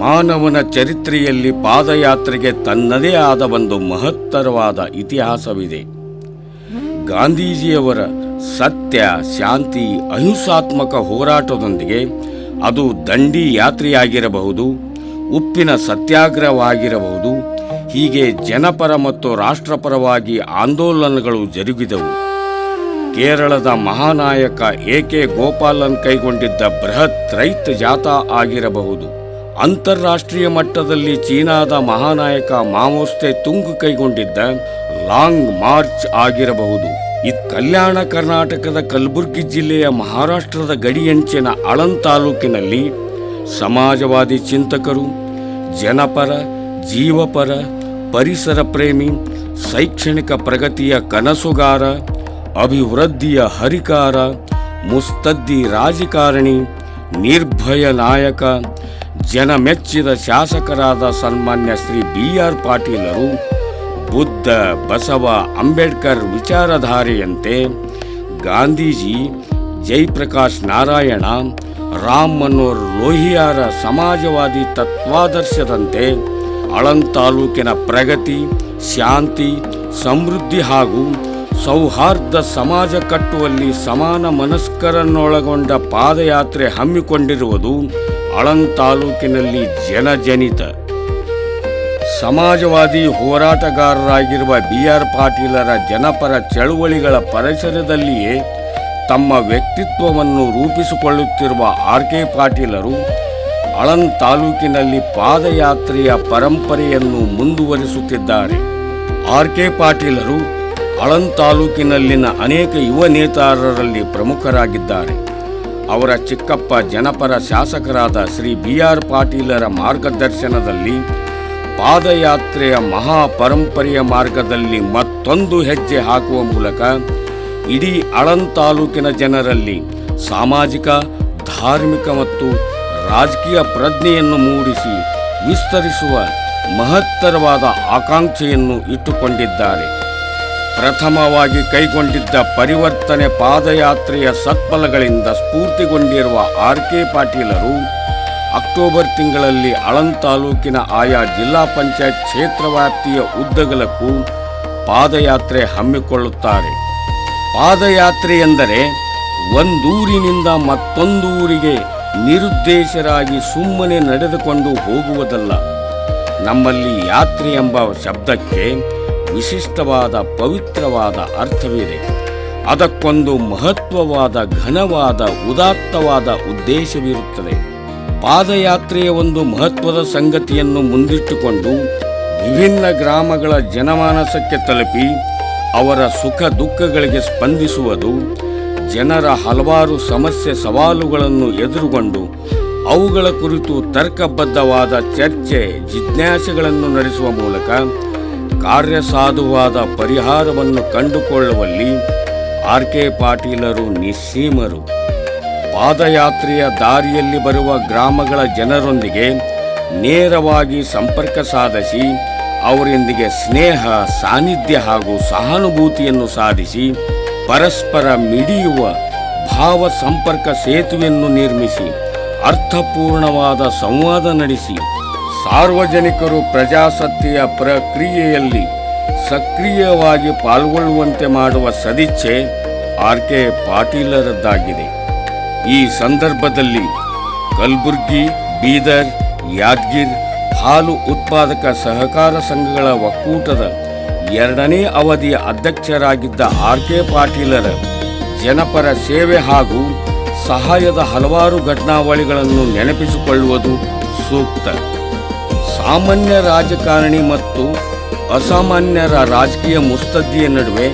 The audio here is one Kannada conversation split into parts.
ಮಾನವನ ಚರಿತ್ರೆಯಲ್ಲಿ ಪಾದಯಾತ್ರೆಗೆ ತನ್ನದೇ ಆದ ಒಂದು ಮಹತ್ತರವಾದ ಇತಿಹಾಸವಿದೆ. ಗಾಂಧೀಜಿಯವರ ಸತ್ಯ, ಶಾಂತಿ, ಅಹಿಂಸಾತ್ಮಕ ಹೋರಾಟದೊಂದಿಗೆ ಅದು ದಂಡಿ ಯಾತ್ರೆಯಾಗಿರಬಹುದು ಉಪ್ಪಿನ ಸತ್ಯಾಗ್ರಹವಾಗಿರಬಹುದು, ಹೀಗೆ ಜನಪರ ಮತ್ತು ರಾಷ್ಟ್ರಪರವಾಗಿ ಆಂದೋಲನಗಳು ಜರುಗಿದವು. ಕೇರಳದ ಮಹಾನಾಯಕ ಎ ಕೆ ಗೋಪಾಲನ್ ಕೈಗೊಂಡಿದ್ದ ಬೃಹತ್ ರೈತ ಜಾಥಾ ಆಗಿರಬಹುದು. ಅಂತಾರಾಷ್ಟ್ರೀಯ ಮಟ್ಟದಲ್ಲಿ ಚೀನಾದ ಮಹಾನಾಯಕ ಮಾವೋಸ್ತೆ ತುಂಗ್ ಕೈಗೊಂಡಿದ್ದ ಲಾಂಗ್ ಮಾರ್ಚ್ ಆಗಿರಬಹುದು. ಈ ಕಲ್ಯಾಣ ಕರ್ನಾಟಕದ ಕಲಬುರಗಿ ಜಿಲ್ಲೆಯ ಮಹಾರಾಷ್ಟ್ರದ ಗಡಿಯಂಚಿನ ಅಳನ್ ತಾಲೂಕಿನಲ್ಲಿ ಸಮಾಜವಾದಿ ಚಿಂತಕರು, ಜನಪರ, ಜೀವಪರ, ಪರಿಸರ ಪ್ರೇಮಿ, ಶೈಕ್ಷಣಿಕ ಪ್ರಗತಿಯ ಕನಸುಗಾರ ಅಭಿವೃದ್ಧಿಯ ಹರಿಕಾರ, ಮುಸ್ತದ್ದಿ ರಾಜಕಾರಣಿ, ನಿರ್ಭಯ ನಾಯಕ, ಜನಮೆಚ್ಚಿದ ಶಾಸಕರಾದ ಸನ್ಮಾನ್ಯ ಶ್ರೀ ಬಿ ಆರ್ ಪಾಟೀಲರು, ಬುದ್ಧ ಬಸವ ಅಂಬೇಡ್ಕರ್ ವಿಚಾರಧಾರೆಯಂತೆ ಗಾಂಧೀಜಿ ಜಯಪ್ರಕಾಶ್ ನಾರಾಯಣ, ರಾಮ್ ಮನೋಹರ್ ಲೋಹಿಯಾರ ಸಮಾಜವಾದಿ ತತ್ವಾದರ್ಶದಂತೆ ಅಳಂತಾಲೂಕಿನ ತಾಲೂಕಿನ ಪ್ರಗತಿ, ಶಾಂತಿ, ಸಮೃದ್ಧಿ ಹಾಗೂ ಸೌಹಾರ್ದ ಸಮಾಜ ಕಟ್ಟುವಲ್ಲಿ ಸಮಾನ ಮನಸ್ಕರನ್ನೊಳಗೊಂಡ ಪಾದಯಾತ್ರೆ ಹಮ್ಮಿಕೊಂಡಿರುವುದು ಅಳಂ ತಾಲೂಕಿನಲ್ಲಿ ಜನಜನಿತ. ಸಮಾಜವಾದಿ ಹೋರಾಟಗಾರರಾಗಿರುವ ಬಿ ಆರ್ ಪಾಟೀಲರ ಜನಪರ ಚಳುವಳಿಗಳ ಪರಿಸರದಲ್ಲಿಯೇ ತಮ್ಮ ವ್ಯಕ್ತಿತ್ವವನ್ನು ರೂಪಿಸಿಕೊಳ್ಳುತ್ತಿರುವ ಆರ್ ಕೆ ಪಾಟೀಲರು ಅಳಂ ತಾಲೂಕಿನಲ್ಲಿ ಪಾದಯಾತ್ರೆಯ ಪರಂಪರೆಯನ್ನು ಮುಂದುವರಿಸುತ್ತಿದ್ದಾರೆ. ಆರ್ ಕೆ ಪಾಟೀಲರು ಆಳಂದ್ ತಾಲೂಕಿನಲ್ಲಿನ ಅನೇಕ ಯುವ ನೇತಾರರಲ್ಲಿ ಪ್ರಮುಖರಾಗಿದ್ದಾರೆ. ಅವರ ಚಿಕ್ಕಪ್ಪ ಜನಪರ ಶಾಸಕರಾದ ಶ್ರೀ ಬಿ ಆರ್ ಪಾಟೀಲರ ಮಾರ್ಗದರ್ಶನದಲ್ಲಿ ಪಾದಯಾತ್ರೆಯ ಮಹಾ ಪರಂಪರೆಯ ಮಾರ್ಗದಲ್ಲಿ ಮತ್ತೊಂದು ಹೆಜ್ಜೆ ಹಾಕುವ ಮೂಲಕ ಇಡೀ ಅಳನ್ ತಾಲೂಕಿನ ಜನರಲ್ಲಿ ಸಾಮಾಜಿಕ, ಧಾರ್ಮಿಕ ಮತ್ತು ರಾಜಕೀಯ ಪ್ರಜ್ಞೆಯನ್ನು ಮೂಡಿಸಿ ವಿಸ್ತರಿಸುವ ಮಹತ್ತರವಾದ ಆಕಾಂಕ್ಷೆಯನ್ನು ಇಟ್ಟುಕೊಂಡಿದ್ದಾರೆ. ಪ್ರಥಮವಾಗಿ ಕೈಗೊಂಡಿದ್ದ ಪರಿವರ್ತನೆ ಪಾದಯಾತ್ರೆಯ ಸತ್ಫಲಗಳಿಂದ ಸ್ಫೂರ್ತಿಗೊಂಡಿರುವ ಆರ್ ಕೆ ಪಾಟೀಲರು ಅಕ್ಟೋಬರ್ ತಿಂಗಳಲ್ಲಿ ಅಳನ್ ತಾಲೂಕಿನ ಆಯಾ ಜಿಲ್ಲಾ ಪಂಚಾಯತ್ ಕ್ಷೇತ್ರ ವ್ಯಾಪ್ತಿಯ ಉದ್ದಗಲಕ್ಕೂ ಪಾದಯಾತ್ರೆ ಹಮ್ಮಿಕೊಳ್ಳುತ್ತಾರೆ. ಪಾದಯಾತ್ರೆ ಎಂದರೆ ಒಂದೂರಿನಿಂದ ಮತ್ತೊಂದೂರಿಗೆ ನಿರುದ್ದೇಶರಾಗಿ ಸುಮ್ಮನೆ ನಡೆದುಕೊಂಡು ಹೋಗುವುದಲ್ಲ. ನಮ್ಮಲ್ಲಿ ಯಾತ್ರೆ ಎಂಬ ಶಬ್ದಕ್ಕೆ ವಿಶಿಷ್ಟವಾದ ಪವಿತ್ರವಾದ ಅರ್ಥವಿದೆ ಅದಕ್ಕೊಂದು ಮಹತ್ವವಾದ ಘನವಾದ ಉದಾತ್ತವಾದ ಉದ್ದೇಶವಿರುತ್ತದೆ. ಪಾದಯಾತ್ರೆಯ ಒಂದು ಮಹತ್ವದ ಸಂಗತಿಯನ್ನು ಮುಂದಿಟ್ಟುಕೊಂಡು ವಿಭಿನ್ನ ಗ್ರಾಮಗಳ ಜನಮಾನಸಕ್ಕೆ ತಲುಪಿ ಅವರ ಸುಖ ದುಃಖಗಳಿಗೆ ಸ್ಪಂದಿಸುವುದು, ಜನರ ಹಲವಾರು ಸಮಸ್ಯೆ ಸವಾಲುಗಳನ್ನು ಎದುರುಗೊಂಡು ಅವುಗಳ ಕುರಿತು ತರ್ಕಬದ್ಧವಾದ ಚರ್ಚೆ, ಜಿಜ್ಞಾಸೆಗಳನ್ನು ನಡೆಸುವ ಮೂಲಕ ಕಾರ್ಯಸಾಧುವಾದ ಪರಿಹಾರವನ್ನು ಕಂಡುಕೊಳ್ಳುವಲ್ಲಿ ಆರ್ ಕೆ ಪಾಟೀಲರು ನಿಸ್ಸೀಮರು. ಪಾದಯಾತ್ರೆಯ ದಾರಿಯಲ್ಲಿ ಬರುವ ಗ್ರಾಮಗಳ ಜನರೊಂದಿಗೆ ನೇರವಾಗಿ ಸಂಪರ್ಕ ಸಾಧಿಸಿ, ಅವರೊಂದಿಗೆ ಸ್ನೇಹ, ಸಾನ್ನಿಧ್ಯ ಹಾಗೂ ಸಹಾನುಭೂತಿಯನ್ನು ಸಾಧಿಸಿ, ಪರಸ್ಪರ ಮಿಡಿಯುವ ಭಾವ ಸಂಪರ್ಕ ಸೇತುವೆಯನ್ನು ನಿರ್ಮಿಸಿ, ಅರ್ಥಪೂರ್ಣವಾದ ಸಂವಾದ ನಡೆಸಿ. ಸಾರ್ವಜನಿಕರು ಪ್ರಜಾಸತ್ತೆಯ ಪ್ರಕ್ರಿಯೆಯಲ್ಲಿ ಸಕ್ರಿಯವಾಗಿ ಪಾಲ್ಗೊಳ್ಳುವಂತೆ ಮಾಡುವ ಸದಿಚ್ಛೆ ಆರ್ ಕೆ ಪಾಟೀಲರದ್ದಾಗಿದೆ. ಈ ಸಂದರ್ಭದಲ್ಲಿ ಕಲಬುರ್ಗಿ, ಬೀದರ್, ಯಾದಗಿರ್ ಹಾಲು ಉತ್ಪಾದಕ ಸಹಕಾರ ಸಂಘಗಳ ಒಕ್ಕೂಟದ ಎರಡನೇ ಅವಧಿಯ ಅಧ್ಯಕ್ಷರಾಗಿದ್ದ ಆರ್ ಕೆ ಪಾಟೀಲರ ಜನಪರ ಸೇವೆ ಹಾಗೂ ಸಹಾಯದ ಹಲವಾರು ಘಟನಾವಳಿಗಳನ್ನು ನೆನಪಿಸಿಕೊಳ್ಳುವುದು ಸೂಕ್ತ. ಸಾಮಾನ್ಯ ರಾಜಕಾರಣಿ ಮತ್ತು ಅಸಾಮಾನ್ಯರ ರಾಜಕೀಯ ಮುಸ್ತದ್ದಿಯ ನಡುವೆ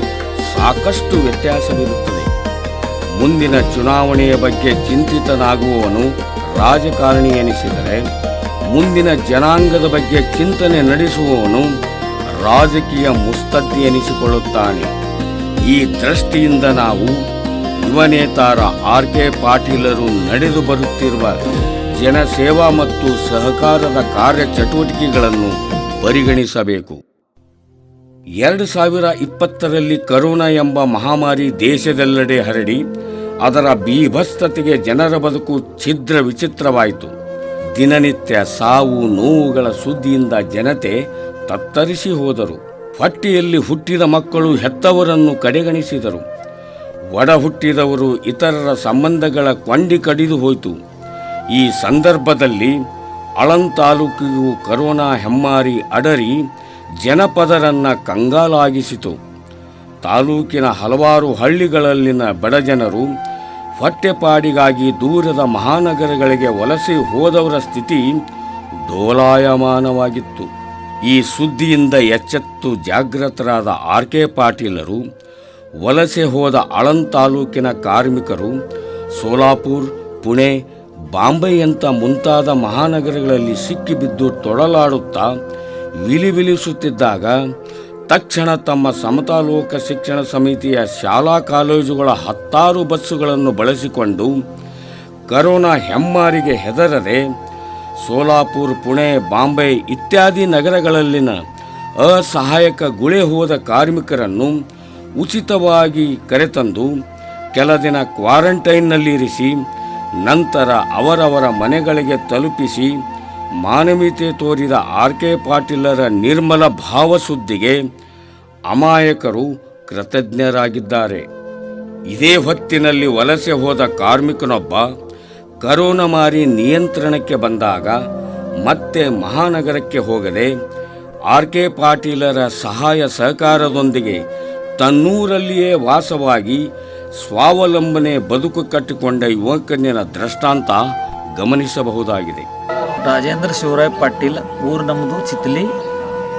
ಸಾಕಷ್ಟು ವ್ಯತ್ಯಾಸವಿರುತ್ತದೆ. ಮುಂದಿನ ಚುನಾವಣೆಯ ಬಗ್ಗೆ ಚಿಂತಿತನಾಗುವವನು ರಾಜಕಾರಣಿ ಎನಿಸಿದರೆ, ಮುಂದಿನ ಜನಾಂಗದ ಬಗ್ಗೆ ಚಿಂತನೆ ನಡೆಸುವವನು ರಾಜಕೀಯ ಮುಸ್ತದ್ದಿ ಎನಿಸಿಕೊಳ್ಳುತ್ತಾನೆ. ಈ ದೃಷ್ಟಿಯಿಂದ ನಾವು ಯುವ ನೇತಾರ ಆರ್ ಕೆ ಪಾಟೀಲರು ನಡೆದು ಬರುತ್ತಿರುವ ಜನಸೇವಾ ಮತ್ತು ಸಹಕಾರದ ಕಾರ್ಯಚಟುವಟಿಕೆಗಳನ್ನು ಪರಿಗಣಿಸಬೇಕು. ಎರಡು ಸಾವಿರ ಇಪ್ಪತ್ತರಲ್ಲಿ ಕರೋನಾ ಎಂಬ ಮಹಾಮಾರಿ ದೇಶದೆಲ್ಲೆಡೆ ಹರಡಿ, ಅದರ ಬೀಭತ್ಸತೆಗೆ ಜನರ ಬದುಕು ಛಿದ್ರ ವಿಚಿತ್ರವಾಯಿತು. ದಿನನಿತ್ಯ ಸಾವು ನೋವುಗಳ ಸುದ್ದಿಯಿಂದ ಜನತೆ ತತ್ತರಿಸಿ ಹೋದರು. ಹೊಟ್ಟೆಯಲ್ಲಿ ಹುಟ್ಟಿದ ಮಕ್ಕಳು ಹೆತ್ತವರನ್ನು ಕಡೆಗಣಿಸಿದರು. ಒಡ ಹುಟ್ಟಿದವರು ಇತರರ ಸಂಬಂಧಗಳ ಕೊಂಡಿ ಕಡಿದು ಹೋಯಿತು. ಈ ಸಂದರ್ಭದಲ್ಲಿ ಅಳನ್ ತಾಲೂಕಿಗೂ ಕರೋನಾ ಹೆಮ್ಮಾರಿ ಅಡರಿ ಜನಪದರನ್ನ ಕಂಗಾಲಾಗಿಸಿತು. ತಾಲೂಕಿನ ಹಲವಾರು ಹಳ್ಳಿಗಳಲ್ಲಿನ ಬಡಜನರು ಹೊಟ್ಟೆಪಾಡಿಗಾಗಿ ದೂರದ ಮಹಾನಗರಗಳಿಗೆ ವಲಸೆ ಹೋದವರ ಸ್ಥಿತಿ ಡೋಲಾಯಮಾನವಾಗಿತ್ತು. ಈ ಸುದ್ದಿಯಿಂದ ಎಚ್ಚೆತ್ತು ಜಾಗೃತರಾದ ಆರ್ ಕೆ ಪಾಟೀಲರು, ವಲಸೆ ಹೋದ ಆಳಂದ್ ತಾಲೂಕಿನ ಕಾರ್ಮಿಕರು, ಸೋಲಾಪುರ್, ಪುಣೆ ಬಾಂಬೆಯಂಥ ಮುಂತಾದ ಮಹಾನಗರಗಳಲ್ಲಿ ಸಿಕ್ಕಿಬಿದ್ದು ತೊಡಲಾಡುತ್ತಾ ವಿಲಿವಿಲಿಸುತ್ತಿದ್ದಾಗ ತಕ್ಷಣ ತಮ್ಮ ಸಮತಾಲೋಕ ಶಿಕ್ಷಣ ಸಮಿತಿಯ ಶಾಲಾ ಕಾಲೇಜುಗಳ ಹತ್ತಾರು ಬಸ್ಸುಗಳನ್ನು ಬಳಸಿಕೊಂಡು ಕರೋನಾ ಹೆಮ್ಮಾರಿಗೆ ಹೆದರದೆ ಸೋಲಾಪುರ್, ಪುಣೆ, ಬಾಂಬೆ ಇತ್ಯಾದಿ ನಗರಗಳಲ್ಲಿನ ಅಸಹಾಯಕ ಗುಳೆ ಹೋದ ಕಾರ್ಮಿಕರನ್ನು ಉಚಿತವಾಗಿ ಕರೆತಂದು ಕೆಲ ದಿನ ಕ್ವಾರಂಟೈನ್ನಲ್ಲಿರಿಸಿ ನಂತರ ಅವರವರ ಮನೆಗಳಿಗೆ ತಲುಪಿಸಿ ಮಾನವೀಯತೆ ತೋರಿದ ಆರ್ ಕೆ ಪಾಟೀಲರ ನಿರ್ಮಲ ಭಾವಸುದ್ದಿಗೆ ಅಮಾಯಕರು ಕೃತಜ್ಞರಾಗಿದ್ದಾರೆ. ಇದೇ ಹೊತ್ತಿನಲ್ಲಿ ವಲಸೆ ಹೋದ ಕಾರ್ಮಿಕನೊಬ್ಬ ಕರೋನಾ ಮಾರಿ ನಿಯಂತ್ರಣಕ್ಕೆ ಬಂದಾಗ ಮತ್ತೆ ಮಹಾನಗರಕ್ಕೆ ಹೋಗದೆ ಆರ್ ಕೆ ಪಾಟೀಲರ ಸಹಾಯ ಸಹಕಾರದೊಂದಿಗೆ ತನ್ನೂರಲ್ಲಿಯೇ ವಾಸವಾಗಿ ಸ್ವಾವಲಂಬನೆ ಬದುಕು ಕಟ್ಟಿಕೊಂಡ ಯುವಕನ್ಯನ ದೃಷ್ಟಾಂತ ಗಮನಿಸಬಹುದಾಗಿದೆ. ರಾಜೇಂದ್ರ ಶಿವರಾಯ್ ಪಾಟೀಲ್ ಊರು ನಮ್ಮದು ಚಿತ್ಲಿ.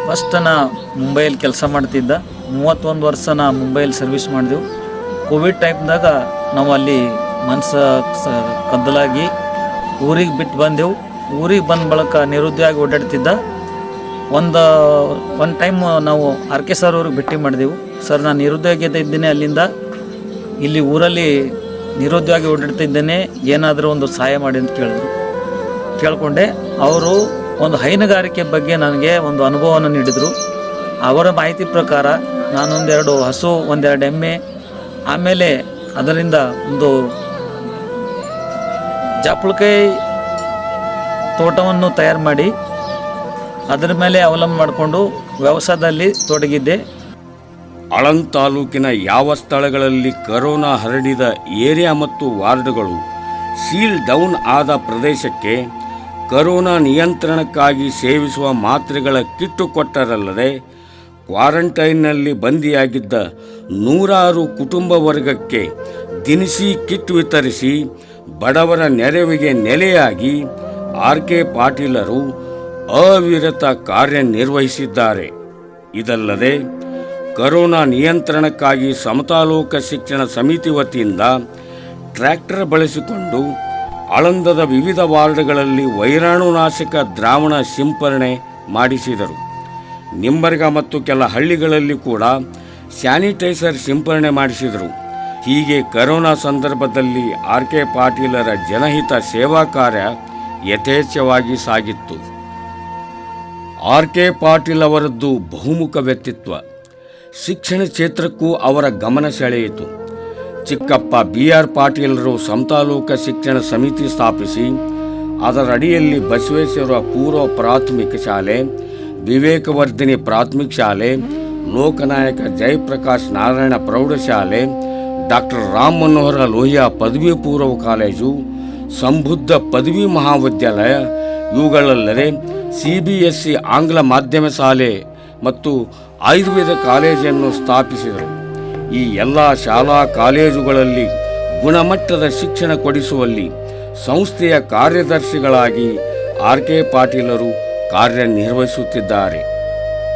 ಫಸ್ಟ್ ನಾ ಮುಂಬೈಯಲ್ಲಿ ಕೆಲಸ ಮಾಡ್ತಿದ್ದ. ಮೂವತ್ತೊಂದು ವರ್ಷ ನಾ ಮುಂಬೈಯಲ್ಲಿ ಸರ್ವಿಸ್ ಮಾಡಿದೆವು. ಕೋವಿಡ್ ಟೈಮ್ದಾಗ ನಾವು ಅಲ್ಲಿ ಮನಸ್ಸು ಕದ್ದಲಾಗಿ ಊರಿಗೆ ಬಿಟ್ಟು ಬಂದೆವು. ಊರಿಗೆ ಬಂದ ಬಳಿಕ ನಿರುದ್ಯೋಗ ಓಡಾಡ್ತಿದ್ದ. ಒಂದು ಒಂದು ಟೈಮ್ ನಾವು ಆರ್ ಕೆ ಸರ್ ಅವ್ರಿಗೆ ಭೇಟಿ ಮಾಡಿದೆವು. ಸರ್, ನಾನು ನಿರುದ್ಯೋಗ ಇದ್ದೀನಿ ಅಲ್ಲಿಂದ. ಇಲ್ಲಿ ಊರಲ್ಲಿ ನಿರುದ್ಯೋಗಿ ಓಡಾಡ್ತಿದ್ದೇನೆ, ಏನಾದರೂ ಒಂದು ಸಹಾಯ ಮಾಡಿ ಅಂತ ಕೇಳಿದ್ರು. ಕೇಳಿಕೊಂಡೆ. ಅವರು ಒಂದು ಹೈನುಗಾರಿಕೆ ಬಗ್ಗೆ ನನಗೆ ಒಂದು ಅನುಭವವನ್ನು ನೀಡಿದರು. ಅವರ ಮಾಹಿತಿ ಪ್ರಕಾರ ನಾನೊಂದೆರಡು ಹಸು, ಒಂದೆರಡು ಎಮ್ಮೆ, ಆಮೇಲೆ ಅದರಿಂದ ಒಂದು ಜಾಪುಳಕಾಯಿ ತೋಟವನ್ನು ತಯಾರು ಮಾಡಿ, ಅದರ ಮೇಲೆ ಅವಲಂಬ ಮಾಡಿಕೊಂಡು ವ್ಯವಸಾಯದಲ್ಲಿ ತೊಡಗಿದ್ದೆ. ಆಳಂದ್ ತಾಲೂಕಿನ ಯಾವ ಸ್ಥಳಗಳಲ್ಲಿ ಕರೋನಾ ಹರಡಿದ ಏರಿಯಾ ಮತ್ತು ವಾರ್ಡ್ಗಳು ಸೀಲ್ ಡೌನ್ ಆದ ಪ್ರದೇಶಕ್ಕೆ ಕರೋನಾ ನಿಯಂತ್ರಣಕ್ಕಾಗಿ ಸೇವಿಸುವ ಮಾತ್ರೆಗಳ ಕಿಟ್ಟು ಕೊಟ್ಟರಲ್ಲದೆ ಕ್ವಾರಂಟೈನ್ನಲ್ಲಿ ಬಂದಿಯಾಗಿದ್ದ ನೂರಾರು ಕುಟುಂಬ ವರ್ಗಕ್ಕೆ ದಿನಸಿ ಕಿಟ್ ವಿತರಿಸಿ ಬಡವರ ನೆರವಿಗೆ ನೆಲೆಯಾಗಿ ಆರ್ ಕೆ ಪಾಟೀಲರು ಅವಿರತ ಕಾರ್ಯನಿರ್ವಹಿಸಿದ್ದಾರೆ. ಇದಲ್ಲದೆ ಕರೋನಾ ನಿಯಂತ್ರಣಕ್ಕಾಗಿ ಸಮತಾಲೋಕ ಶಿಕ್ಷಣ ಸಮಿತಿ ವತಿಯಿಂದ ಟ್ರ್ಯಾಕ್ಟರ್ ಬಳಸಿಕೊಂಡು ಆಳಂದದ ವಿವಿಧ ವಾರ್ಡ್ಗಳಲ್ಲಿ ವೈರಾಣುನಾಶಕ ದ್ರಾವಣ ಸಿಂಪರಣೆ ಮಾಡಿಸಿದರು. ನಿಂಬರ್ಗ ಮತ್ತು ಕೆಲ ಹಳ್ಳಿಗಳಲ್ಲಿ ಕೂಡ ಸ್ಯಾನಿಟೈಸರ್ ಸಿಂಪರಣೆ ಮಾಡಿಸಿದರು. ಹೀಗೆ ಕರೋನಾ ಸಂದರ್ಭದಲ್ಲಿ ಆರ್ ಕೆ ಪಾಟೀಲರ ಜನಹಿತ ಸೇವಾ ಕಾರ್ಯ ಯಥೇಚ್ಛವಾಗಿ ಸಾಗಿತ್ತು. ಆರ್ ಕೆ ಪಾಟೀಲ್ ಅವರದ್ದು ಬಹುಮುಖ ವ್ಯಕ್ತಿತ್ವ. ಶಿಕ್ಷಣ ಕ್ಷೇತ್ರಕ್ಕೂ ಅವರ ಗಮನ ಸೆಳೆಯಿತು. ಚಿಕ್ಕಪ್ಪ ಬಿ ಆರ್ ಪಾಟೀಲರು ಸಮತಾಲೋಕ ಶಿಕ್ಷಣ ಸಮಿತಿ ಸ್ಥಾಪಿಸಿ, ಅದರ ಅಡಿಯಲ್ಲಿ ಬಸವೇಶ್ವರ ಪೂರ್ವ ಪ್ರಾಥಮಿಕ ಶಾಲೆ, ವಿವೇಕವರ್ಧಿನಿ ಪ್ರಾಥಮಿಕ ಶಾಲೆ, ಲೋಕನಾಯಕ ಜಯಪ್ರಕಾಶ್ ನಾರಾಯಣ ಪ್ರೌಢಶಾಲೆ, ಡಾಕ್ಟರ್ ರಾಮ್ ಮನೋಹರ ಲೋಹಿಯಾ ಪದವಿ ಪೂರ್ವ ಕಾಲೇಜು, ಸಂಬುದ್ಧ ಪದವಿ ಮಹಾವಿದ್ಯಾಲಯ, ಇವುಗಳಲ್ಲದೆ ಸಿ ಬಿ ಎಸ್ ಸಿ ಆಂಗ್ಲ ಮಾಧ್ಯಮ ಶಾಲೆ ಮತ್ತು ಆಯುರ್ವೇದ ಕಾಲೇಜನ್ನು ಸ್ಥಾಪಿಸಿದರು. ಈ ಎಲ್ಲ ಶಾಲಾ ಕಾಲೇಜುಗಳಲ್ಲಿ ಗುಣಮಟ್ಟದ ಶಿಕ್ಷಣ ಕೊಡಿಸುವಲ್ಲಿ ಸಂಸ್ಥೆಯ ಕಾರ್ಯದರ್ಶಿಗಳಾಗಿ ಆರ್ ಕೆ ಪಾಟೀಲರು ಕಾರ್ಯನಿರ್ವಹಿಸುತ್ತಿದ್ದಾರೆ.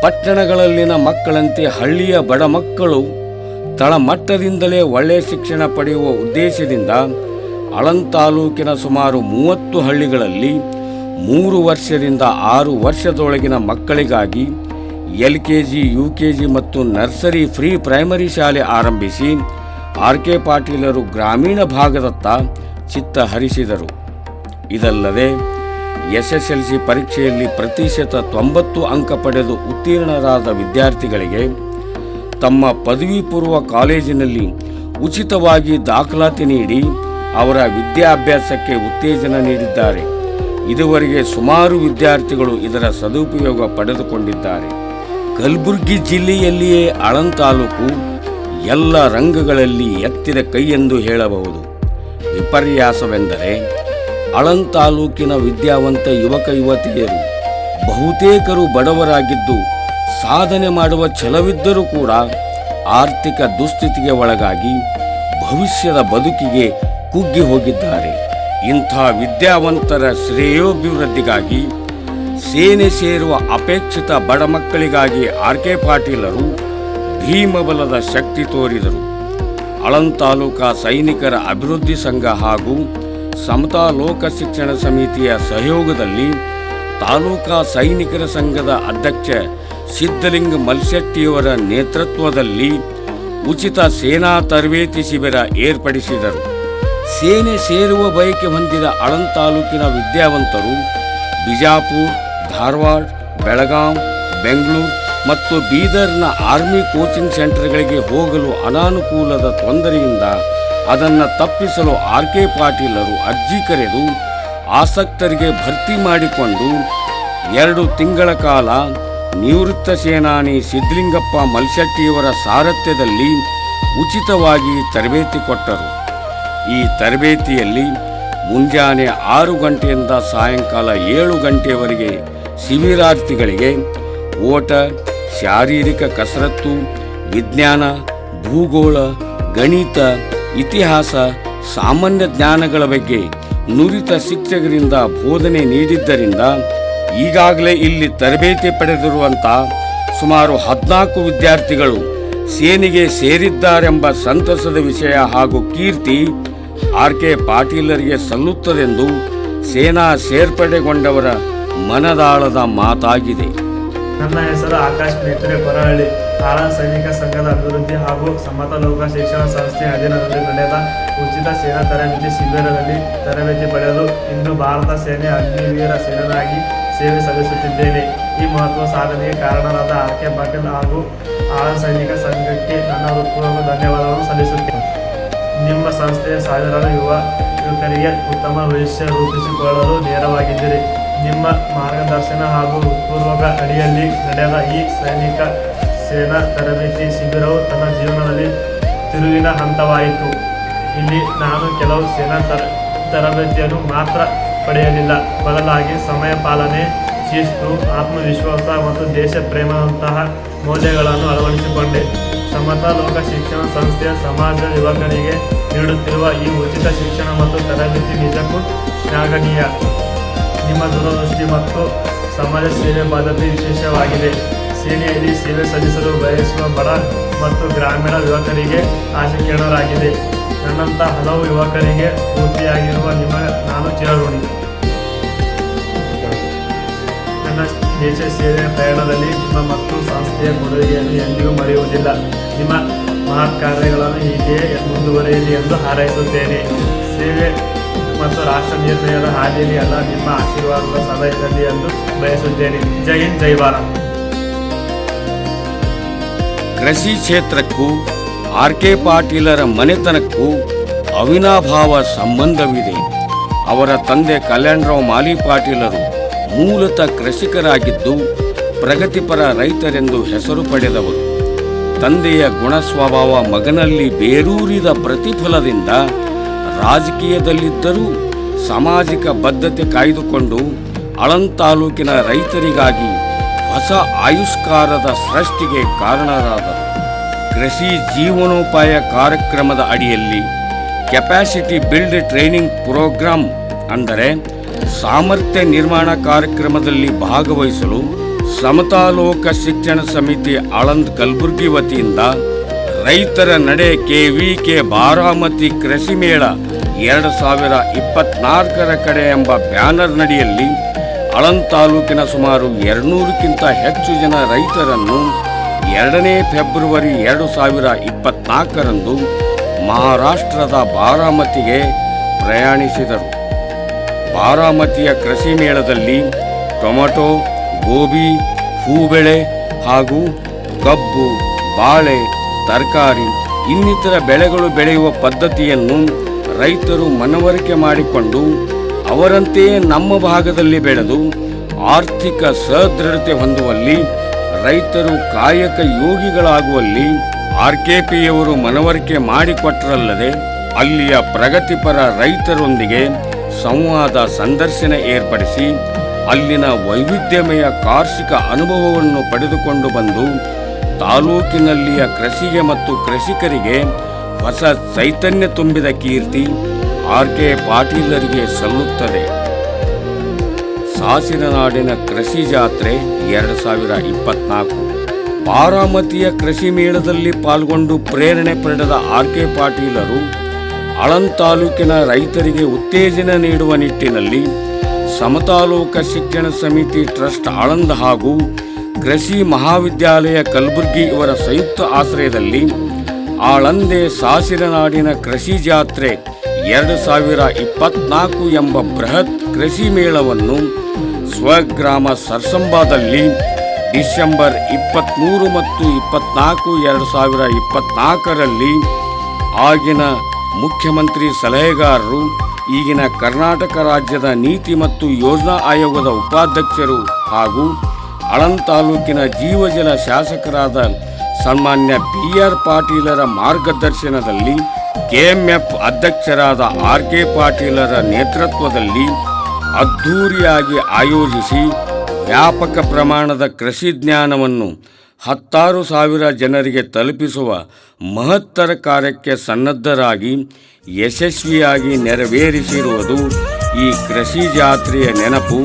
ಪಟ್ಟಣಗಳಲ್ಲಿನ ಮಕ್ಕಳಂತೆ ಹಳ್ಳಿಯ ಬಡ ಮಕ್ಕಳು ತಳಮಟ್ಟದಿಂದಲೇ ಒಳ್ಳೆಯ ಶಿಕ್ಷಣ ಪಡೆಯುವ ಉದ್ದೇಶದಿಂದ ಅಳನ್ ತಾಲೂಕಿನ ಸುಮಾರು ಮೂವತ್ತು ಹಳ್ಳಿಗಳಲ್ಲಿ ಮೂರು ವರ್ಷದಿಂದ ಆರು ವರ್ಷದೊಳಗಿನ ಮಕ್ಕಳಿಗಾಗಿ L K G, U K G ಮತ್ತು ನರ್ಸರಿ ಫ್ರೀ ಪ್ರೈಮರಿ ಶಾಲೆ ಆರಂಭಿಸಿ ಆರ್ ಕೆ ಪಾಟೀಲರು ಗ್ರಾಮೀಣ ಭಾಗದತ್ತ ಚಿತ್ತ ಹರಿಸಿದರು. ಇದಲ್ಲದೆ ಎಸ್ ಎಸ್ ಎಲ್ ಸಿ ಪರೀಕ್ಷೆಯಲ್ಲಿ ಪ್ರತಿಶತ ತೊಂಬತ್ತು ಅಂಕ ಪಡೆದು ಉತ್ತೀರ್ಣರಾದ ವಿದ್ಯಾರ್ಥಿಗಳಿಗೆ ತಮ್ಮ ಪದವಿ ಪೂರ್ವ ಕಾಲೇಜಿನಲ್ಲಿ ಉಚಿತವಾಗಿ ದಾಖಲಾತಿ ನೀಡಿ ಅವರ ವಿದ್ಯಾಭ್ಯಾಸಕ್ಕೆ ಉತ್ತೇಜನ ನೀಡಿದ್ದಾರೆ. ಇದುವರೆಗೆ ಸುಮಾರು ವಿದ್ಯಾರ್ಥಿಗಳು ಇದರ ಸದುಪಯೋಗ ಪಡೆದುಕೊಂಡಿದ್ದಾರೆ. ಕಲಬುರಗಿ ಜಿಲ್ಲೆಯಲ್ಲಿಯೇ ಅಳಂ ತಾಲೂಕು ಎಲ್ಲ ರಂಗಗಳಲ್ಲಿ ಎತ್ತಿದ ಕೈ ಎಂದು ಹೇಳಬಹುದು. ವಿಪರ್ಯಾಸವೆಂದರೆ ಅಳಂ ತಾಲೂಕಿನ ವಿದ್ಯಾವಂತ ಯುವಕ ಯುವತಿಯರು ಬಹುತೇಕರು ಬಡವರಾಗಿದ್ದು ಸಾಧನೆ ಮಾಡುವ ಛಲವಿದ್ದರೂ ಕೂಡ ಆರ್ಥಿಕ ದುಸ್ಥಿತಿಗೆ ಒಳಗಾಗಿ ಭವಿಷ್ಯದ ಬದುಕಿಗೆ ಕುಗ್ಗಿ ಹೋಗಿದ್ದಾರೆ. ಇಂಥ ವಿದ್ಯಾವಂತರ ಶ್ರೇಯೋಭಿವೃದ್ಧಿಗಾಗಿ ಸೇನೆ ಸೇರುವ ಅಪೇಕ್ಷಿತ ಬಡ ಮಕ್ಕಳಿಗಾಗಿ ಆರ್ ಕೆ ಪಾಟೀಲರು ಭೀಮಬಲದ ಶಕ್ತಿ ತೋರಿದರು. ಅಳನ್ ತಾಲೂಕಾ ಸೈನಿಕರ ಅಭಿವೃದ್ಧಿ ಸಂಘ ಹಾಗೂ ಸಮತಾ ಲೋಕ ಶಿಕ್ಷಣ ಸಮಿತಿಯ ಸಹಯೋಗದಲ್ಲಿ ತಾಲೂಕಾ ಸೈನಿಕರ ಸಂಘದ ಅಧ್ಯಕ್ಷ ಸಿದ್ಧಲಿಂಗ ಮಲ್ಶೆಟ್ಟಿಯವರ ನೇತೃತ್ವದಲ್ಲಿ ಉಚಿತ ಸೇನಾ ತರಬೇತಿ ಶಿಬಿರ ಏರ್ಪಡಿಸಿದರು. ಸೇನೆ ಸೇರುವ ಬಯಕೆ ಹೊಂದಿದ ಅಳನ್ ತಾಲೂಕಿನ ವಿದ್ಯಾವಂತರು ಬಿಜಾಪುರ್ ಧಾರವಾಡ, ಬೆಳಗಾಂ, ಬೆಂಗಳೂರು ಮತ್ತು ಬೀದರ್ನ ಆರ್ಮಿ ಕೋಚಿಂಗ್ ಸೆಂಟರ್ಗಳಿಗೆ ಹೋಗಲು ಅನಾನುಕೂಲದ ತೊಂದರೆಯಿಂದ ಅದನ್ನು ತಪ್ಪಿಸಲು ಆರ್ ಕೆ ಪಾಟೀಲರು ಅರ್ಜಿ ಕರೆದು ಆಸಕ್ತರಿಗೆ ಭರ್ತಿ ಮಾಡಿಕೊಂಡು ಎರಡು ತಿಂಗಳ ಕಾಲ ನಿವೃತ್ತ ಸೇನಾನಿ ಸಿದ್ಧಲಿಂಗಪ್ಪ ಮಲ್ಶೆಟ್ಟಿಯವರ ಸಾರಥ್ಯದಲ್ಲಿ ಉಚಿತವಾಗಿ ತರಬೇತಿ ಕೊಟ್ಟರು. ಈ ತರಬೇತಿಯಲ್ಲಿ ಮುಂಜಾನೆ ಆರು ಗಂಟೆಯಿಂದ ಸಾಯಂಕಾಲ ಏಳು ಗಂಟೆಯವರೆಗೆ ಶಿಬಿರಾರ್ಥಿಗಳಿಗೆ ಓಟ, ಶಾರೀರಿಕ ಕಸರತ್ತು, ವಿಜ್ಞಾನ, ಭೂಗೋಳ, ಗಣಿತ, ಇತಿಹಾಸ, ಸಾಮಾನ್ಯ ಜ್ಞಾನಗಳ ಬಗ್ಗೆ ನುರಿತ ಶಿಕ್ಷಕರಿಂದ ಬೋಧನೆ ನೀಡಿದ್ದರಿಂದ ಈಗಾಗಲೇ ಇಲ್ಲಿ ತರಬೇತಿ ಪಡೆದಿರುವಂಥ ಸುಮಾರು ಹದಿನಾಲ್ಕು ವಿದ್ಯಾರ್ಥಿಗಳು ಸೇನೆಗೆ ಸೇರಿದ್ದಾರೆಂಬ ಸಂತಸದ ವಿಷಯ ಹಾಗೂ ಕೀರ್ತಿ ಆರ್ ಕೆ ಪಾಟೀಲರಿಗೆ ಸಲ್ಲುತ್ತದೆಂದು ಸೇನಾ ಸೇರ್ಪಡೆಗೊಂಡವರ ಮನದಾಳದ ಮಾತಾಗಿದೆ. ನನ್ನ ಹೆಸರು ಆಕಾಶ್ ಮೇತ್ರೆ ಕೊರಹಳ್ಳಿ. ತಾಳ ಸೈನಿಕ ಸಂಘದ ಅಭಿವೃದ್ಧಿ ಹಾಗೂ ಸಮತ ಲೋಕ ಶಿಕ್ಷಣ ಸಂಸ್ಥೆ ಅಧೀನದಲ್ಲಿ ನಡೆದ ಉಚಿತ ಸೇನಾ ತರಬೇತಿ ಶಿಬಿರದಲ್ಲಿ ತರಬೇತಿ ಪಡೆದು ಇಂದು ಭಾರತ ಸೇನೆ ಅಗ್ನಿವೀರ ಸೇನಾಗಿ ಸೇವೆ ಸಲ್ಲಿಸುತ್ತಿದ್ದೇನೆ. ಈ ಮಹತ್ವ ಸಾಧನೆಗೆ ಕಾರಣರಾದ ಆರ್ ಕೆ ಪಾಟೀಲ್ ಹಾಗೂ ಆಳ ಸೈನಿಕ ಸಂಘಕ್ಕೆ ನನ್ನ ಹೃತ್ಪೂರ್ವಕ ಧನ್ಯವಾದಗಳನ್ನು ಸಲ್ಲಿಸುತ್ತೇನೆ. ನಿಮ್ಮ ಸಂಸ್ಥೆಯ ಸಾವಿರಾರು ಯುವ ಯುವಕರಿಗೆ ಉತ್ತಮ ಭವಿಷ್ಯ ರೂಪಿಸಿಕೊಳ್ಳಲು ನೇರವಾಗಿದ್ದೀರಿ. ನಿಮ್ಮ ಮಾರ್ಗದರ್ಶನ ಹಾಗೂ ಪೂರ್ವಕ ಅಡಿಯಲ್ಲಿ ನಡೆದ ಈ ಸೈನಿಕ ಸೇನಾ ತರಬೇತಿ ಶಿಬಿರವು ತನ್ನ ಜೀವನದಲ್ಲಿ ತಿರುವಿನ ಹಂತವಾಯಿತು. ಇಲ್ಲಿ ನಾನು ಕೆಲವು ಸೇನಾ ತರ, ತರಬೇತಿಯನ್ನು ಮಾತ್ರ ಪಡೆಯಲಿಲ್ಲ. ಬದಲಾಗಿ ಸಮಯ ಪಾಲನೆ, ಶಿಸ್ತು, ಆತ್ಮವಿಶ್ವಾಸ ಮತ್ತು ದೇಶ ಪ್ರೇಮದಂತಹ ಮೌಲ್ಯಗಳನ್ನು ಅಳವಡಿಸಿಕೊಂಡೆ. ಸಮತಾ ಲೋಕ ಶಿಕ್ಷಣ ಸಂಸ್ಥೆಯ ಸಮಾಜ ಯುವಕರಿಗೆ ನೀಡುತ್ತಿರುವ ಈ ಉಚಿತ ಶಿಕ್ಷಣ ಮತ್ತು ತರಬೇತಿ ನಿಜಕ್ಕೂ ಶ್ಲಾಘನೀಯ. ನಿಮ್ಮ ದೂರದೃಷ್ಟಿ ಮತ್ತು ಸಮಾಜ ಸೇವೆ ಬದ್ಧತೆ ವಿಶೇಷವಾಗಿದೆ. ಸೇನೆಯಲ್ಲಿ ಸೇವೆ ಸಲ್ಲಿಸಲು ಬಯಸುವ ಬಡ ಮತ್ತು ಗ್ರಾಮೀಣ ಯುವಕರಿಗೆ ಆಶೀಕರಣರಾಗಿದೆ ನನ್ನಂಥ ಹಲವು ಯುವಕರಿಗೆ ಪೂರ್ತಿಯಾಗಿರುವ ನಿಮ್ಮ ನಾನು ಚಿರಋಣಿ. ನನ್ನ ದೇಶ ಸೇವೆಯ ಪ್ರಯಾಣದಲ್ಲಿ ನಿಮ್ಮ ಮತ್ತು ಸಂಸ್ಥೆಯ ಕೊಡುಗೆಯನ್ನು ಎಂದಿಗೂ ಮರೆಯುವುದಿಲ್ಲ. ನಿಮ್ಮ ಮಹತ್ ಕಾರ್ಯಗಳನ್ನು ಹೀಗೆ ಮುಂದುವರಿಯಲಿ ಎಂದು ಹಾರೈಸುತ್ತೇನೆ. ಸೇವೆ ಮತ್ತು ರಾಷ್ಟ್ರ ನಿರ್ಣಯದ ಹಾದಿಯಲ್ಲಿ ಎಲ್ಲ ನಿಮ್ಮ ಆಶೀರ್ವಾದದ ಸದಾ ಎಂದು ಬಯಸುತ್ತೇನೆ. ಜೈ ಹಿಂದ್, ಜೈ ಭಾರತ್. ಕೃಷಿ ಕ್ಷೇತ್ರಕ್ಕೂ ಆರ್ ಕೆ ಪಾಟೀಲರ ಮನೆತನಕ್ಕೂ ಅವಿನಾಭಾವ ಸಂಬಂಧವಿದೆ. ಅವರ ತಂದೆ ಕಲ್ಯಾಣರಾವ್ ಮಾಲಿ ಪಾಟೀಲರು ಮೂಲತಃ ಕೃಷಿಕರಾಗಿದ್ದು ಪ್ರಗತಿಪರ ರೈತರೆಂದು ಹೆಸರು ಪಡೆದವರು. ತಂದೆಯ ಗುಣ ಸ್ವಭಾವ ಮಗನಲ್ಲಿ ಬೇರೂರಿದ ಪ್ರತಿಫಲದಿಂದ ರಾಜಕೀಯದಲ್ಲಿದ್ದರೂ ಸಾಮಾಜಿಕ ಬದ್ಧತೆ ಕಾಯ್ದುಕೊಂಡು ಅಳಂ ತಾಲೂಕಿನ ರೈತರಿಗಾಗಿ ಹೊಸ ಆಯುಷ್ಕಾರದ ಸೃಷ್ಟಿಗೆ ಕಾರಣರಾದರು. ಕೃಷಿ ಜೀವನೋಪಾಯ ಕಾರ್ಯಕ್ರಮದ ಅಡಿಯಲ್ಲಿ ಕೆಪಾಸಿಟಿ ಬಿಲ್ಡ್ ಟ್ರೈನಿಂಗ್ ಪ್ರೋಗ್ರಾಂ ಅಂದರೆ ಸಾಮರ್ಥ್ಯ ನಿರ್ಮಾಣ ಕಾರ್ಯಕ್ರಮದಲ್ಲಿ ಭಾಗವಹಿಸಲು ಸಮತಾಲೋಕ ಶಿಕ್ಷಣ ಸಮಿತಿ ಆಳಂದ್ ಕಲಬುರ್ಗಿ ವತಿಯಿಂದ ರೈತರ ನಡೆ ಕೆ ವಿ ಕೆ. ಬಾರಾಮತಿ ಕೃಷಿ ಮೇಳ ಎರಡು ಸಾವಿರ ಇಪ್ಪತ್ನಾಲ್ಕರ ಕಡೆ ಎಂಬ ಬ್ಯಾನರ್ ನಡಿಯಲ್ಲಿ ಆಳಂದ್ ತಾಲೂಕಿನ ಸುಮಾರು ಎರಡುನೂರಕ್ಕಿಂತ ಹೆಚ್ಚು ಜನ ರೈತರನ್ನು ಎರಡನೇ ಫೆಬ್ರವರಿ ಎರಡು ಸಾವಿರ ಇಪ್ಪತ್ನಾಲ್ಕರಂದು ಮಹಾರಾಷ್ಟ್ರದ ಬಾರಾಮತಿಗೆ ಪ್ರಯಾಣಿಸಿದರು. ಬಾರಾಮತಿಯ ಕೃಷಿ ಮೇಳದಲ್ಲಿ ಟೊಮೆಟೊ, ಗೋಬಿ, ಹೂಬೆಳೆ ಹಾಗೂ ಕಬ್ಬು, ಬಾಳೆ ತರಕಾರಿ, ಇನ್ನಿತರ ಬೆಳೆಗಳು ಬೆಳೆಯುವ ಪದ್ಧತಿಯನ್ನು ರೈತರು ಮನವರಿಕೆ ಮಾಡಿಕೊಂಡು ಅವರಂತೆಯೇ ನಮ್ಮ ಭಾಗದಲ್ಲಿ ಬೆಳೆದು ಆರ್ಥಿಕ ಸದೃಢತೆ ಹೊಂದುವಲ್ಲಿ, ರೈತರು ಕಾಯಕ ಯೋಗಿಗಳಾಗುವಲ್ಲಿ ಆರ್ಕೆಪಿಯವರು ಮನವರಿಕೆ ಮಾಡಿಕೊಟ್ಟರಲ್ಲದೆ ಅಲ್ಲಿಯ ಪ್ರಗತಿಪರ ರೈತರೊಂದಿಗೆ ಸಂವಾದ ಸಂದರ್ಶನ ಏರ್ಪಡಿಸಿ ಅಲ್ಲಿನ ವೈವಿಧ್ಯಮಯ ಕಾರ್ಷಿಕ ಅನುಭವವನ್ನು ಪಡೆದುಕೊಂಡು ಬಂದು ತಾಲೂಕಿನಲ್ಲಿಯ ಕೃಷಿಗೆ ಮತ್ತು ಕೃಷಿಕರಿಗೆ ಹೊಸ ಚೈತನ್ಯ ತುಂಬಿದ ಕೀರ್ತಿ ಆರ್ ಕೆ ಪಾಟೀಲರಿಗೆ ಸಲ್ಲುತ್ತದೆ. ಸಾಸಿನ ನಾಡಿನ ಕೃಷಿ ಜಾತ್ರೆ ಎರಡು ಸಾವಿರ ಇಪ್ಪತ್ನಾಲ್ಕು. ಬಾರಾಮತಿಯ ಕೃಷಿ ಮೇಳದಲ್ಲಿ ಪಾಲ್ಗೊಂಡು ಪ್ರೇರಣೆ ಪಡೆದ ಆರ್ ಕೆ ಪಾಟೀಲರು ಆಳನ್ ತಾಲೂಕಿನ ರೈತರಿಗೆ ಉತ್ತೇಜನ ನೀಡುವ ನಿಟ್ಟಿನಲ್ಲಿ ಸಮತಾಲೂಕ ಶಿಕ್ಷಣ ಸಮಿತಿ ಟ್ರಸ್ಟ್ ಆಳಂದ್ ಹಾಗೂ ಕೃಷಿ ಮಹಾವಿದ್ಯಾಲಯ ಕಲಬುರಗಿ ಇವರ ಸಂಯುಕ್ತ ಆಶ್ರಯದಲ್ಲಿ ಆಳಂದೆ ಸಾಸಿರನಾಡಿನ ಕೃಷಿ ಜಾತ್ರೆ ಎರಡು ಸಾವಿರ ಇಪ್ಪತ್ನಾಲ್ಕು ಎಂಬ ಬೃಹತ್ ಕೃಷಿ ಮೇಳವನ್ನು ಸ್ವಗ್ರಾಮ ಸರ್ಸಂಬಾದಲ್ಲಿ ಡಿಸೆಂಬರ್ ಇಪ್ಪತ್ತ್ಮೂರು ಮತ್ತು ಇಪ್ಪತ್ನಾಲ್ಕು ಎರಡು ಸಾವಿರ ಇಪ್ಪತ್ನಾಲ್ಕರಲ್ಲಿ ಆಗಿನ ಮುಖ್ಯಮಂತ್ರಿ ಸಲಹೆಗಾರರು, ಈಗಿನ ಕರ್ನಾಟಕ ರಾಜ್ಯದ ನೀತಿ ಮತ್ತು ಯೋಜನಾ ಆಯೋಗದ ಉಪಾಧ್ಯಕ್ಷರು ಹಾಗೂ ಆಳಂದ್ ತಾಲೂಕಿನ ಜೀವಜಲ ಶಾಸಕರಾದ ಸನ್ಮಾನ್ಯ ಪಿ ಆರ್ ಪಾಟೀಲರ ಮಾರ್ಗದರ್ಶನದಲ್ಲಿ ಕೆಎಂಎಫ್ ಅಧ್ಯಕ್ಷರಾದ ಆರ್ ಕೆ ಪಾಟೀಲರ ನೇತೃತ್ವದಲ್ಲಿ ಅದ್ಧೂರಿಯಾಗಿ ಆಯೋಜಿಸಿ ವ್ಯಾಪಕ ಪ್ರಮಾಣದ ಕೃಷಿ ಜ್ಞಾನವನ್ನು ಹತ್ತಾರು ಸಾವಿರ ಜನರಿಗೆ ತಲುಪಿಸುವ ಮಹತ್ತರ ಕಾರ್ಯಕ್ಕೆ ಸನ್ನದ್ಧರಾಗಿ ಯಶಸ್ವಿಯಾಗಿ ನೆರವೇರಿಸಿರುವುದು ಈ ಕೃಷಿ ಜಾತ್ರೆಯ ನೆನಪು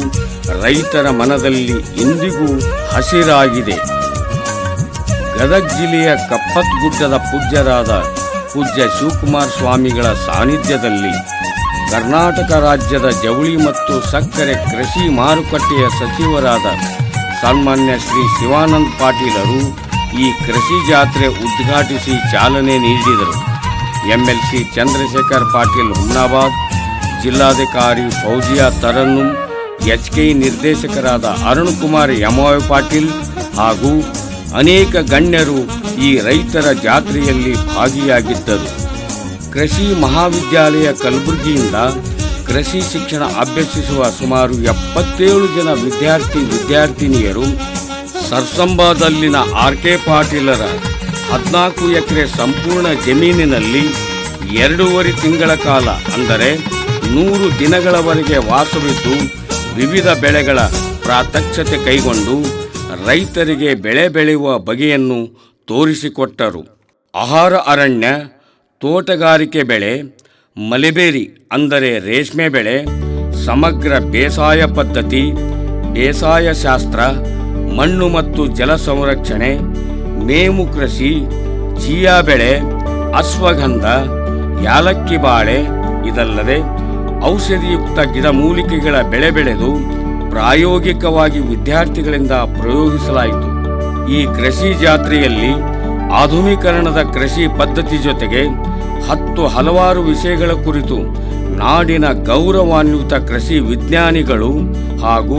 ರೈತರ ಮನದಲ್ಲಿ ಇಂದಿಗೂ ಹಸಿರಾಗಿದೆ. ಗದಗ ಜಿಲ್ಲೆಯ ಕಪ್ಪತ್ಗುಡ್ಡದ ಪೂಜ್ಯರಾದ ಪೂಜ್ಯ ಶಿವಕುಮಾರ್ ಸ್ವಾಮಿಗಳ ಸಾನ್ನಿಧ್ಯದಲ್ಲಿ ಕರ್ನಾಟಕ ರಾಜ್ಯದ ಜವಳಿ ಮತ್ತು ಸಕ್ಕರೆ ಕೃಷಿ ಮಾರುಕಟ್ಟೆಯ ಸಚಿವರಾದ ಸನ್ಮಾನ್ಯ ಶ್ರೀ ಶಿವಾನಂದ್ ಪಾಟೀಲರು ಈ ಕೃಷಿ ಜಾತ್ರೆ ಉದ್ಘಾಟಿಸಿ ಚಾಲನೆ ನೀಡಿದರು. ಎಂಎಲ್ಸಿ ಚಂದ್ರಶೇಖರ್ ಪಾಟೀಲ್ ಹುಮ್ನಾಬಾದ್ ಜಿಲ್ಲಾಧಿಕಾರಿ ಫೌಜಿಯಾ ತರನ್ನುಂ ಎಚ್ಕೆ ನಿರ್ದೇಶಕರಾದ ಅರುಣ್ ಕುಮಾರ್ ಯಮಾಯ್ ಪಾಟೀಲ್ ಹಾಗೂ ಅನೇಕ ಗಣ್ಯರು ಈ ರೈತರ ಜಾತ್ರೆಯಲ್ಲಿ ಭಾಗಿಯಾಗಿದ್ದರು. ಕೃಷಿ ಮಹಾವಿದ್ಯಾಲಯ ಕಲಬುರಗಿಯಿಂದ ಕೃಷಿ ಶಿಕ್ಷಣ ಅಭ್ಯಸಿಸುವ ಸುಮಾರು ಎಪ್ಪತ್ತೇಳು ಜನ ವಿದ್ಯಾರ್ಥಿ ವಿದ್ಯಾರ್ಥಿನಿಯರು ಸರ್ಸಂಬಾದಲ್ಲಿನ ಆರ್ ಕೆ ಪಾಟೀಲರ ಹದಿನಾಲ್ಕು ಎಕರೆ ಸಂಪೂರ್ಣ ಜಮೀನಿನಲ್ಲಿ ಎರಡೂವರೆ ತಿಂಗಳ ಕಾಲ, ಅಂದರೆ ನೂರು ದಿನಗಳವರೆಗೆ ವಾಸವಿದ್ದು ವಿವಿಧ ಬೆಳೆಗಳ ಪ್ರಾತ್ಯಕ್ಷತೆ ಕೈಗೊಂಡು ರೈತರಿಗೆ ಬೆಳೆ ಬೆಳೆಯುವ ಬಗೆಯನ್ನು ತೋರಿಸಿಕೊಟ್ಟರು. ಆಹಾರ ಅರಣ್ಯ, ತೋಟಗಾರಿಕೆ ಬೆಳೆ, ಮಲೆಬೇರಿ ಅಂದರೆ ರೇಷ್ಮೆ ಬೆಳೆ, ಸಮಗ್ರ ಬೇಸಾಯ ಪದ್ಧತಿ, ಬೇಸಾಯ ಶಾಸ್ತ್ರ, ಮಣ್ಣು ಮತ್ತು ಜಲ ಸಂರಕ್ಷಣೆ, ಮೇವು ಕೃಷಿ, ಚೀಯಾ ಬೆಳೆ, ಅಶ್ವಗಂಧ, ಯಾಲಕ್ಕಿ ಬಾಳೆ ಇದಲ್ಲದೆ ಔಷಧಿಯುಕ್ತ ಗಿಡಮೂಲಿಕೆಗಳ ಬೆಳೆ ಬೆಳೆದು ಪ್ರಾಯೋಗಿಕವಾಗಿ ವಿದ್ಯಾರ್ಥಿಗಳಿಂದ ಪ್ರಯೋಗಿಸಲಾಯಿತು. ಈ ಕೃಷಿ ಜಾತ್ರೆಯಲ್ಲಿ ಆಧುನೀಕರಣದ ಕೃಷಿ ಪದ್ಧತಿ ಜೊತೆಗೆ ಹತ್ತು ಹಲವಾರು ವಿಷಯಗಳ ಕುರಿತು ನಾಡಿನ ಗೌರವಾನ್ವಿತ ಕೃಷಿ ವಿಜ್ಞಾನಿಗಳು ಹಾಗೂ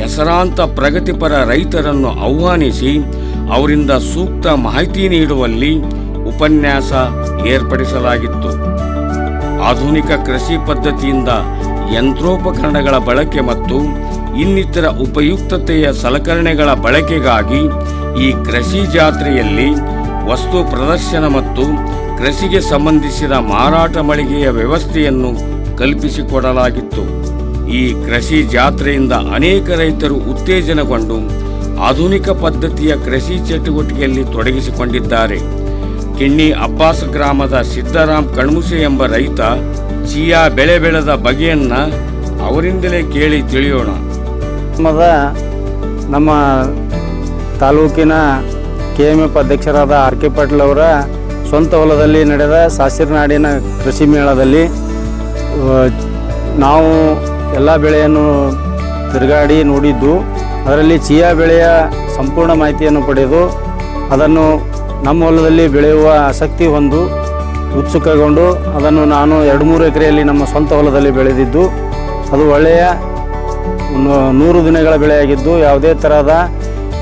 ಹೆಸರಾಂತ ಪ್ರಗತಿಪರ ರೈತರನ್ನು ಆಹ್ವಾನಿಸಿ ಅವರಿಂದ ಸೂಕ್ತ ಮಾಹಿತಿ ನೀಡುವಲ್ಲಿ ಉಪನ್ಯಾಸ ಏರ್ಪಡಿಸಲಾಗಿತ್ತು. ಆಧುನಿಕ ಕೃಷಿ ಪದ್ಧತಿಯಿಂದ ಯಂತ್ರೋಪಕರಣಗಳ ಬಳಕೆ ಮತ್ತು ಇನ್ನಿತರ ಉಪಯುಕ್ತತೆಯ ಸಲಕರಣೆಗಳ ಬಳಕೆಗಾಗಿ ಈ ಕೃಷಿ ಜಾತ್ರೆಯಲ್ಲಿ ವಸ್ತು ಪ್ರದರ್ಶನ ಮತ್ತು ಕೃಷಿಗೆ ಸಂಬಂಧಿಸಿದ ಮಾರಾಟ ಮಳಿಗೆಯ ವ್ಯವಸ್ಥೆಯನ್ನು ಕಲ್ಪಿಸಿಕೊಡಲಾಗಿತ್ತು. ಈ ಕೃಷಿ ಜಾತ್ರೆಯಿಂದ ಅನೇಕ ರೈತರು ಉತ್ತೇಜನಗೊಂಡು ಆಧುನಿಕ ಪದ್ಧತಿಯ ಕೃಷಿ ಚಟುವಟಿಕೆಯಲ್ಲಿ ತೊಡಗಿಸಿಕೊಂಡಿದ್ದಾರೆ. ಕಿಣ್ಣಿ ಅಬ್ಬಾಸ್ ಗ್ರಾಮದ ಸಿದ್ದರಾಮ್ ಕಣ್ಮುಸೆ ಎಂಬ ರೈತ ಚಿಯಾ ಬೆಳೆ ಬೆಳೆದ ಬಗೆಯನ್ನ ಅವರಿಂದಲೇ ಕೇಳಿ ತಿಳಿಯೋಣ. ನಮ್ಮ ತಾಲೂಕಿನ ಕೆ ಎಂ ಎಫ್ ಅಧ್ಯಕ್ಷರಾದ ಆರ್ ಕೆ ಪಾಟೀಲ್ ಅವರ ಸ್ವಂತ ಹೊಲದಲ್ಲಿ ನಡೆದ ಸಾಸಿರನಾಡಿನ ಕೃಷಿ ಮೇಳದಲ್ಲಿ ನಾವು ಎಲ್ಲ ಬೆಳೆಯನ್ನು ತಿರುಗಾಡಿ ನೋಡಿದ್ದು, ಅದರಲ್ಲಿ ಚಿಯಾ ಬೆಳೆಯ ಸಂಪೂರ್ಣ ಮಾಹಿತಿಯನ್ನು ಪಡೆದು ಅದನ್ನು ನಮ್ಮ ಹೊಲದಲ್ಲಿ ಬೆಳೆಯುವ ಆಸಕ್ತಿ ಹೊಂದು ಉತ್ಸುಕಗೊಂಡು ಅದನ್ನು ನಾನು ಎರಡು ಮೂರು ಎಕರೆಯಲ್ಲಿ ನಮ್ಮ ಸ್ವಂತ ಹೊಲದಲ್ಲಿ ಬೆಳೆದಿದ್ದು, ಅದು ಒಳ್ಳೆಯ ನೂರು ದಿನಗಳ ಬೆಳೆಯಾಗಿದ್ದು, ಯಾವುದೇ ಥರದ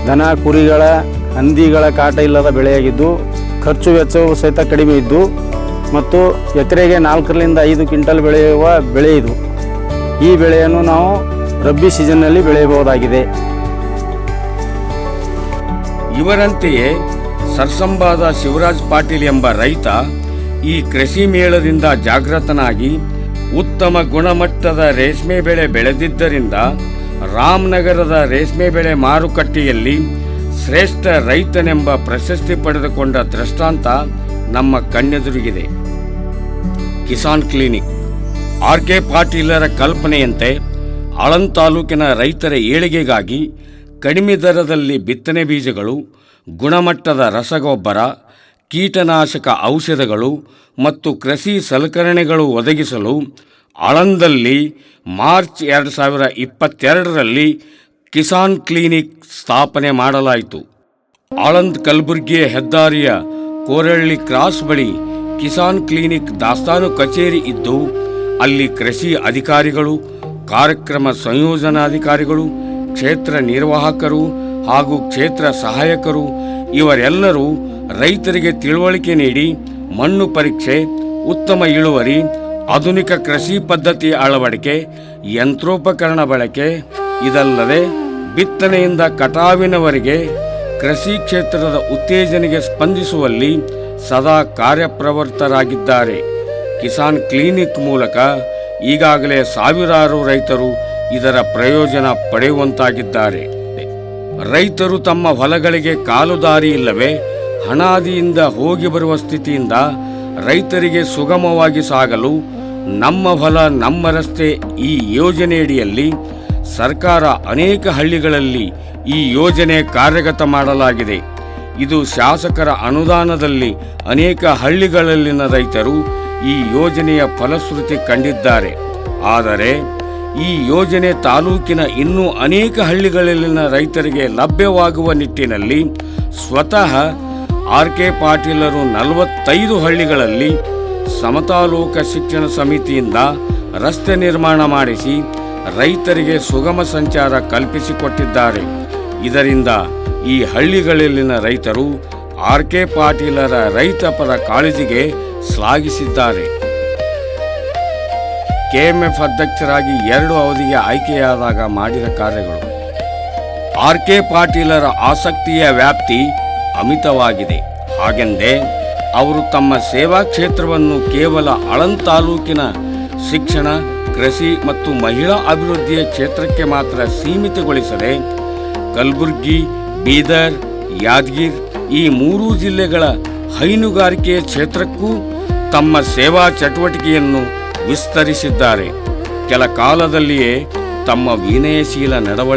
ದನ, ಕುರಿಗಳ, ಹಂದಿಗಳ ಕಾಟ ಇಲ್ಲದ ಬೆಳೆಯಾಗಿದ್ದು, ಖರ್ಚು ವೆಚ್ಚವು ಸಹಿತ ಕಡಿಮೆ ಇದ್ದು, ಮತ್ತು ಎಕರೆಗೆ ನಾಲ್ಕರಿಂದ ಐದು ಕ್ವಿಂಟಲ್ ಬೆಳೆಯುವ ಬೆಳೆ ಇದು. ಈ ಬೆಳೆಯನ್ನು ನಾವು ರಬ್ಬಿ ಸೀಸನ್ನಲ್ಲಿ ಬೆಳೆಯಬಹುದಾಗಿದೆ. ಇವರಂತೆಯೇ ಸರ್ಸಂಬಾದ ಶಿವರಾಜ್ ಪಾಟೀಲ್ ಎಂಬ ರೈತ ಈ ಕೃಷಿ ಮೇಳದಿಂದ ಜಾಗೃತನಾಗಿ ಉತ್ತಮ ಗುಣಮಟ್ಟದ ರೇಷ್ಮೆ ಬೆಳೆ ಬೆಳೆದಿದ್ದರಿಂದ ರಾಮನಗರದ ರೇಷ್ಮೆ ಬೆಳೆ ಮಾರುಕಟ್ಟೆಯಲ್ಲಿ ಶ್ರೇಷ್ಠ ರೈತನೆಂಬ ಪ್ರಶಸ್ತಿ ಪಡೆದುಕೊಂಡ ದೃಷ್ಟಾಂತ ನಮ್ಮ ಕಣ್ಣೆದುರಿಗಿದೆ. ಕಿಸಾನ್ ಕ್ಲಿನಿಕ್. ಆರ್ ಕೆ ಪಾಟೀಲರ ಕಲ್ಪನೆಯಂತೆ ಆಳನ್ ತಾಲೂಕಿನ ರೈತರ ಏಳಿಗೆಗಾಗಿ ಕಡಿಮೆ ದರದಲ್ಲಿ ಬಿತ್ತನೆ ಬೀಜಗಳು ಗುಣಮಟ್ಟದ ರಸಗೊಬ್ಬರ, ಕೀಟನಾಶಕ ಔಷಧಗಳು ಮತ್ತು ಕೃಷಿ ಸಲಕರಣೆಗಳು ಒದಗಿಸಲು ಆಳಂದಲ್ಲಿ ಮಾರ್ಚ್ ಎರಡು ಸಾವಿರ ಇಪ್ಪತ್ತೆರಡರಲ್ಲಿ ಕಿಸಾನ್ ಕ್ಲಿನಿಕ್ ಸ್ಥಾಪನೆ ಮಾಡಲಾಯಿತು. ಆಳಂದ್ ಕಲಬುರ್ಗಿಯ ಹೆದ್ದಾರಿಯ ಕೋರಳ್ಳಿ ಕ್ರಾಸ್ ಬಳಿ ಕಿಸಾನ್ ಕ್ಲಿನಿಕ್ ದಾಸ್ತಾನು ಕಚೇರಿ ಇದ್ದು, ಅಲ್ಲಿ ಕೃಷಿ ಅಧಿಕಾರಿಗಳು, ಕಾರ್ಯಕ್ರಮ ಸಂಯೋಜನಾಧಿಕಾರಿಗಳು, ಕ್ಷೇತ್ರ ನಿರ್ವಾಹಕರು ಹಾಗೂ ಕ್ಷೇತ್ರ ಸಹಾಯಕರು, ಇವರೆಲ್ಲರೂ ರೈತರಿಗೆ ತಿಳುವಳಿಕೆ ನೀಡಿ ಮಣ್ಣು ಪರೀಕ್ಷೆ, ಉತ್ತಮ ಇಳುವರಿ, ಆಧುನಿಕ ಕೃಷಿ ಪದ್ಧತಿ ಅಳವಡಿಕೆ, ಯಂತ್ರೋಪಕರಣ ಬಳಕೆ, ಇದಲ್ಲದೆ ಬಿತ್ತನೆಯಿಂದ ಕಟಾವಿನವರೆಗೆ ಕೃಷಿ ಕ್ಷೇತ್ರದ ಉತ್ತೇಜನೆಗೆ ಸ್ಪಂದಿಸುವಲ್ಲಿ ಸದಾ ಕಾರ್ಯಪ್ರವೃತ್ತರಾಗಿದ್ದಾರೆ. ಕಿಸಾನ್ ಕ್ಲಿನಿಕ್ ಮೂಲಕ ಈಗಾಗಲೇ ಸಾವಿರಾರು ರೈತರು ಇದರ ಪ್ರಯೋಜನ ಪಡೆಯುವಂತಾಗಿದ್ದಾರೆ. ರೈತರು ತಮ್ಮ ಹೊಲಗಳಿಗೆ ಕಾಲುದಾರಿ ಇಲ್ಲವೇ ಹಣಾದಿಯಿಂದ ಹೋಗಿ ಬರುವ ಸ್ಥಿತಿಯಿಂದ ರೈತರಿಗೆ ಸುಗಮವಾಗಿ ಸಾಗಲು ನಮ್ಮ ಹೊಲ ನಮ್ಮ ರಸ್ತೆ ಈ ಯೋಜನೆಯಡಿಯಲ್ಲಿ ಸರ್ಕಾರ ಅನೇಕ ಹಳ್ಳಿಗಳಲ್ಲಿ ಈ ಯೋಜನೆ ಕಾರ್ಯಗತ ಮಾಡಲಾಗಿದೆ. ಇದು ಶಾಸಕರ ಅನುದಾನದಲ್ಲಿ ಅನೇಕ ಹಳ್ಳಿಗಳಲ್ಲಿನ ರೈತರು ಈ ಯೋಜನೆಯ ಫಲಶ್ರುತಿ ಕಂಡಿದ್ದಾರೆ. ಆದರೆ ಈ ಯೋಜನೆ ತಾಲೂಕಿನ ಇನ್ನೂ ಅನೇಕ ಹಳ್ಳಿಗಳಲ್ಲಿನ ರೈತರಿಗೆ ಲಭ್ಯವಾಗುವ ನಿಟ್ಟಿನಲ್ಲಿ ಸ್ವತಃ ಆರ್ ಕೆ ಪಾಟೀಲರು ನಲವತ್ತೈದು ಹಳ್ಳಿಗಳಲ್ಲಿ ಸಮತಾಲೋಕ ಶಿಕ್ಷಣ ಸಮಿತಿಯಿಂದ ರಸ್ತೆ ನಿರ್ಮಾಣ ಮಾಡಿಸಿ ರೈತರಿಗೆ ಸುಗಮ ಸಂಚಾರ ಕಲ್ಪಿಸಿಕೊಟ್ಟಿದ್ದಾರೆ. ಇದರಿಂದ ಈ ಹಳ್ಳಿಗಳಲ್ಲಿನ ರೈತರು ಆರ್ ಕೆ ಪಾಟೀಲರ ರೈತಪರ ಕಾಳಜಿಗೆ ಶ್ಲಾಘಿಸಿದ್ದಾರೆ. ಕೆಎಂಎಫ್ ಅಧ್ಯಕ್ಷರಾಗಿ ಎರಡು ಅವಧಿಗೆ ಆಯ್ಕೆಯಾದಾಗ ಮಾಡಿದ ಕಾರ್ಯಗಳು. ಆರ್ ಕೆ ಪಾಟೀಲರ ಆಸಕ್ತಿಯ ವ್ಯಾಪ್ತಿ ಅಮಿತವಾಗಿದೆ. ಹಾಗೆಂದೇ ಅವರು ತಮ್ಮ ಸೇವಾ ಕ್ಷೇತ್ರವನ್ನು ಕೇವಲ ಆಳಂದ್ ತಾಲೂಕಿನ ಶಿಕ್ಷಣ, ಕೃಷಿ ಮತ್ತು ಮಹಿಳಾ ಅಭಿವೃದ್ಧಿಯ ಕ್ಷೇತ್ರಕ್ಕೆ ಮಾತ್ರ ಸೀಮಿತಗೊಳಿಸದೆ ಕಲಬುರ್ಗಿ, ಬೀದರ್, ಯಾದಗಿರ್ ಈ ಮೂರೂ ಜಿಲ್ಲೆಗಳ ಹೈನುಗಾರಿಕೆಯ ಕ್ಷೇತ್ರಕ್ಕೂ ತಮ್ಮ ಸೇವಾ ಚಟುವಟಿಕೆಯನ್ನು ವಿಸ್ತರಿಸಿದ್ದಾರೆ. ಕೆಲ ಕಾಲದಲ್ಲಿಯೇ ತಮ್ಮ ವಿನಯಶೀಲ ನಡವಳಿಕೆ